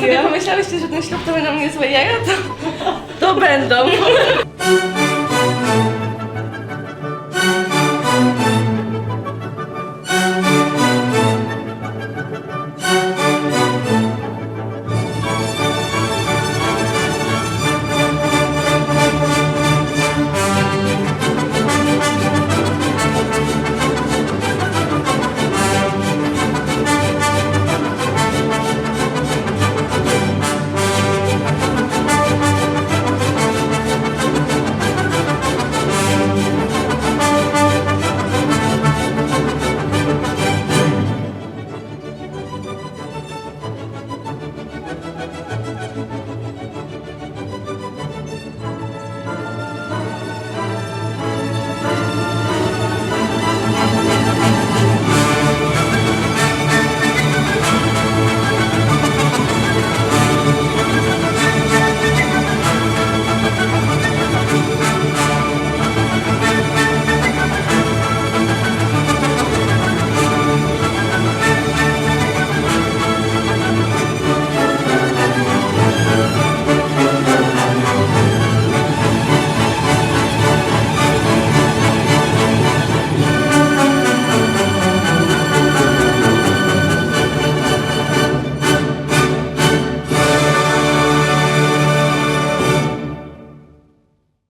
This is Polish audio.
sobie pomyślałyście, że ten ślub to będą niezłe jaja, to, to będą.